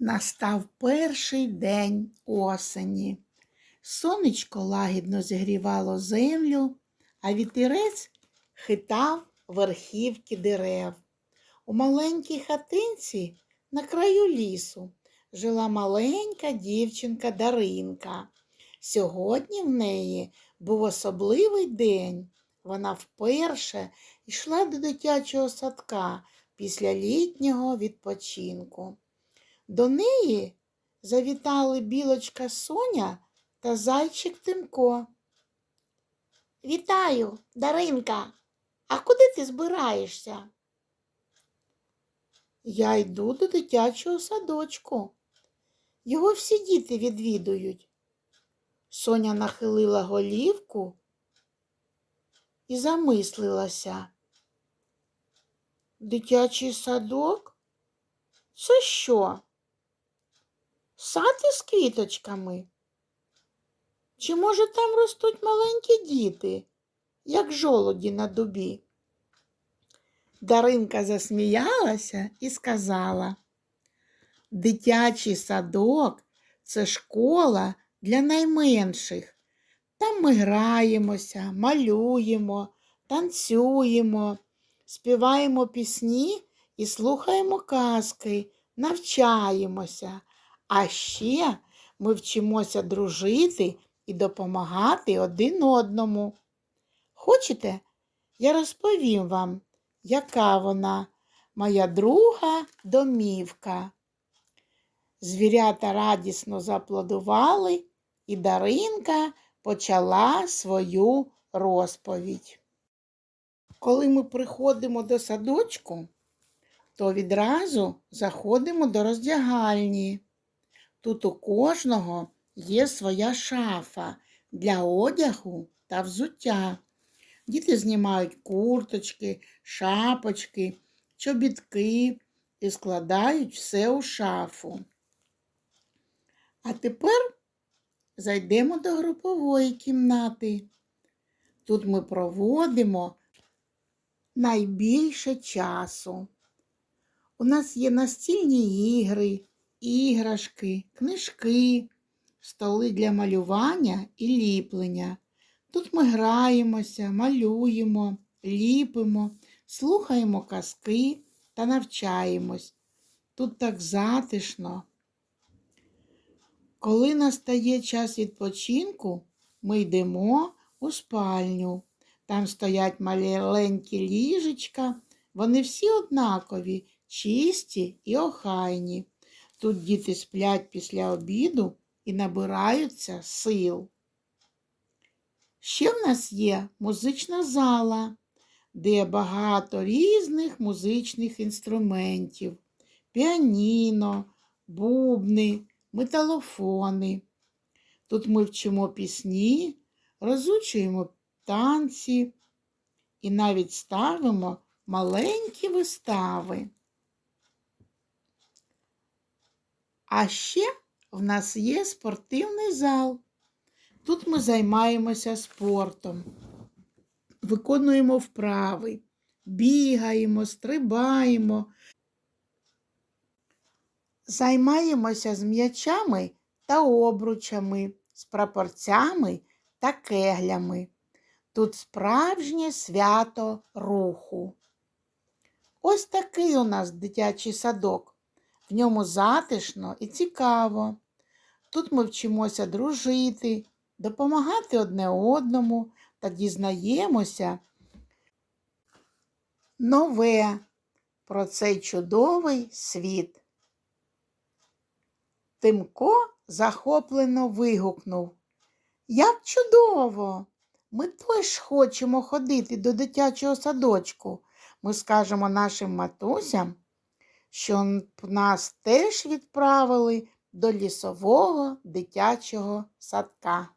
Настав перший день осені. Сонечко лагідно зігрівало землю, а вітерець хитав верхівки дерев. У маленькій хатинці на краю лісу жила маленька дівчинка Даринка. Сьогодні в неї був особливий день. Вона вперше йшла до дитячого садка після літнього відпочинку. До неї завітали білочка Соня та зайчик Тимко. Вітаю, Даринка. А куди ти збираєшся? Я йду до дитячого садочку. Його всі діти відвідують. Соня нахилила голівку і замислилася. Дитячий садок? Це що? Сад із квіточками? Чи, може, там ростуть маленькі діти, як жолоді на дубі? Даринка засміялася і сказала, дитячий садок це школа для найменших. Там ми граємося, малюємо, танцюємо, співаємо пісні і слухаємо казки, навчаємося. А ще ми вчимося дружити і допомагати один одному. Хочете, я розповім вам, яка вона, моя друга домівка. Звірята радісно зааплодували, і Даринка почала свою розповідь. Коли ми приходимо до садочку, то відразу заходимо до роздягальні. Тут у кожного є своя шафа для одягу та взуття. Діти знімають курточки, шапочки, чобітки і складають все у шафу. А тепер зайдемо до групової кімнати. Тут ми проводимо найбільше часу. У нас є настільні ігри, іграшки, книжки, столи для малювання і ліплення. Тут ми граємося, малюємо, ліпимо, слухаємо казки та навчаємось. Тут так затишно. Коли настає час відпочинку, ми йдемо у спальню. Там стоять маленькі ліжечка, вони всі однакові, чисті і охайні. Тут діти сплять після обіду і набираються сил. Ще в нас є музична зала, де багато різних музичних інструментів, піаніно, бубни, металофони. Тут ми вчимо пісні, розучуємо танці і навіть ставимо маленькі вистави. А ще в нас є спортивний зал. Тут ми займаємося спортом, виконуємо вправи, бігаємо, стрибаємо, займаємося з м'ячами та обручами, з прапорцями та кеглями. Тут справжнє свято руху. Ось такий у нас дитячий садок. В ньому затишно і цікаво. Тут ми вчимося дружити, допомагати одне одному та дізнаємося нове про цей чудовий світ. Тимко захоплено вигукнув. Як чудово! Ми теж хочемо ходити до дитячого садочку. Ми скажемо нашим матусям, що нас теж відправили до лісового дитячого садка.